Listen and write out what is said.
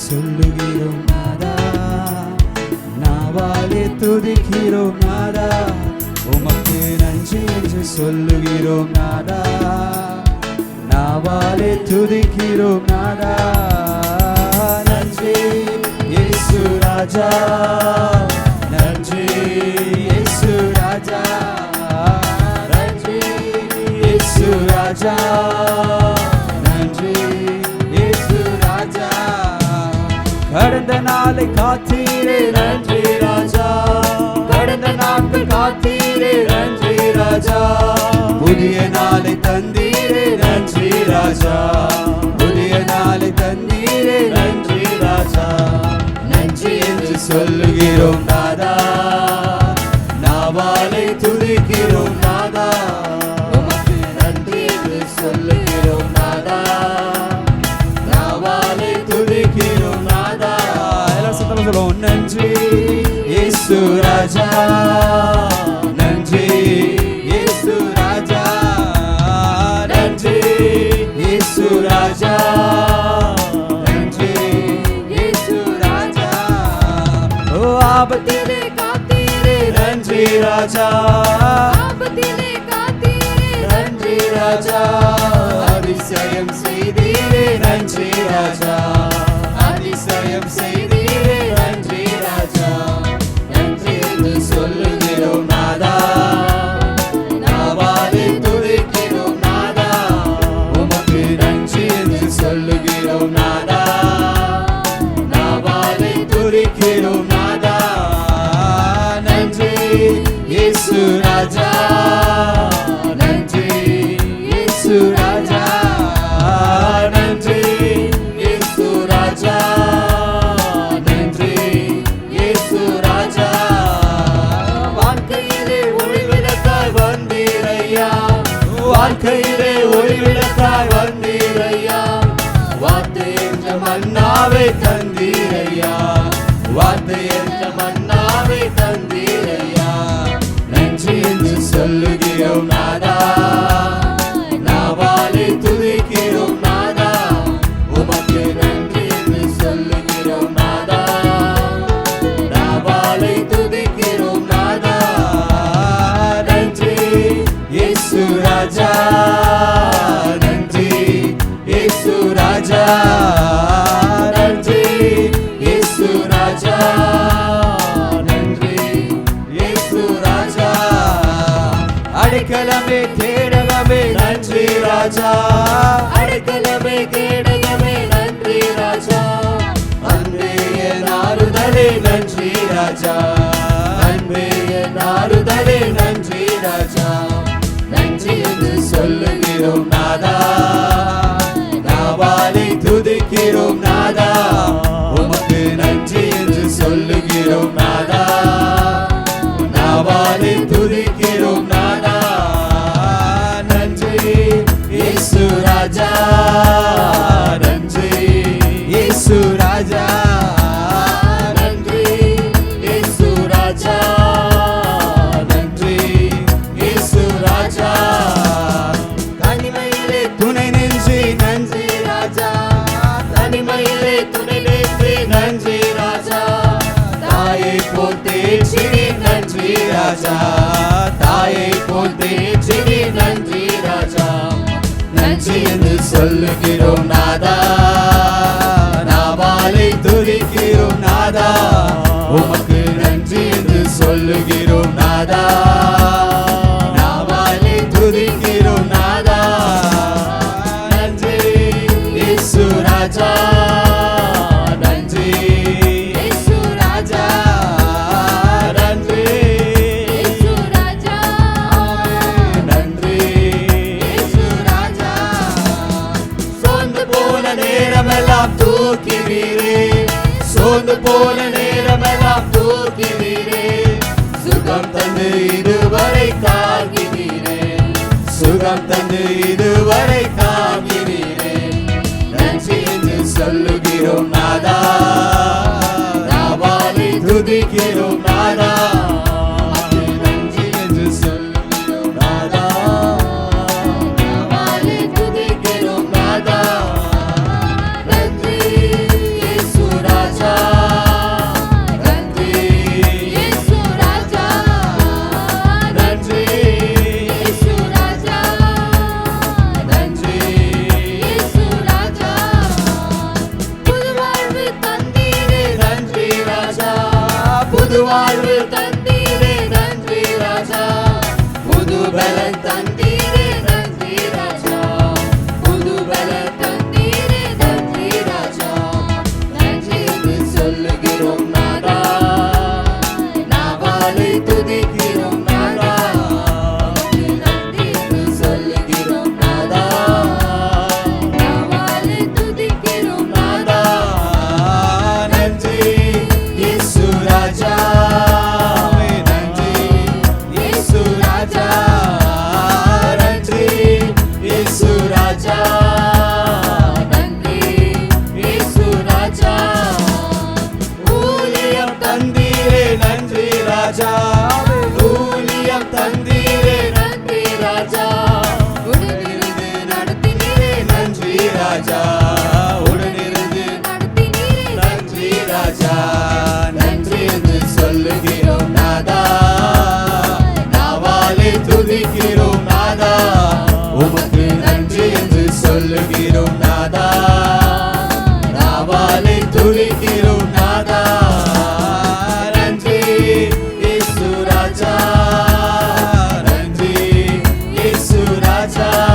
சொல்லுகிறோம் நாதா நாவாலே துதிக்கிறோம் நாதா உமக்கு நன்றி என்று சொல்லுகிறோம் நாதா நாவாலே துதிக்கிறோம் நாதா நன்றி இயேசு ராஜா. நன்றி இயேசு ராஜா. நன்றி இயேசு ராஜா. நாளை காத்தீரே. நன்றி ராஜா. கடந்த நாட்கள் காத்தீரே. இயேசு ராஜா நன்றி. இயேசு ராஜா நன்றி. இயேசு ராஜா நன்றி. இயேசு ராஜா. ஓ ஆபத்திலே காத்தீரே. நன்றி ராஜா. ஆபத்திலே காத்தீரே. நன்றி ராஜா. அதிசயம் செய்தீரே. நன்றி ராஜா. வாழ்க்கையிலே வந்தீரையா? வார்த்தை என்ற மன்னாவை தந்தீரையா? வார்த்தை என்ற மன்னாவை தந்தீரையா? நன்றி என்று சொல்லுகிறோம் நாதா. அடைக்கலமே கேடகமே நன்றி ராஜா. அடைக்கலமே கேடகமே நன்றி ராஜா. அன்பே என் ஆறுதலே நன்றி ராஜா. அன்பே என் ஆறுதலே நன்றி ராஜா. நன்றி என்று சொல்லுகிறோம் நாதா. நாவாலை துதிக்கிறோம் நாதா. உமக்கு நன்றி என்று சொல்லுகிறோம் நாதா. நன்றி இயேசு ராஜா. நன்றி இயேசு ராஜா. நன்றி இயேசு ராஜா. தனிமையிலே துணை நெஞ்சு நன்றி ராஜா. தனிமையிலே துணை நெஞ்சு நன்றி ராஜா. தாயை போல் தேச்சிரி நன்றி ராஜா. தாயை நன்றி ராஜா நன்றி என்று சொல்லுகிறோம் நாதா. நாவாலை துதிக்கிறோம் நாதா. உமக்கு நன்றி என்று சொல்லுகிறோம் நாதா. நாவாலை துதிக்கிறோம் நாதா. நன்றி இயேசு ராஜா. நேரமெல்லாம் தூக்கி வீரே. சோர்ந்து போன நேரமெல்லாம் தூக்கி வீரே. சுகம் தந்து இதுவரை காக்கினீரே சுகம் தந்து இதுவரை காக்கினீரே நன்றி என்று சொல்லுகிறோம் நாதா. நாவாலை துதிக்கிறோம். வாழ்வு தந்தீரே நன்றி ராஜா. புது பலன் தந்தீரே நன்றி ராஜா. புது பல தந்தீரே நன்றி ராஜா. நன்றி சொல்லுகிறோம் ராஜா உடனிருந்து நன்றி ராஜா நன்றி என்று சொல்லுகிறோம் நாதா. நாவாலே துதிக்கிறோம் நாதா. உமக்கு நன்றி என்று சொல்லுகிறோம் நாதா. நாவாலே துதிக்கிறோம் நாதா. time.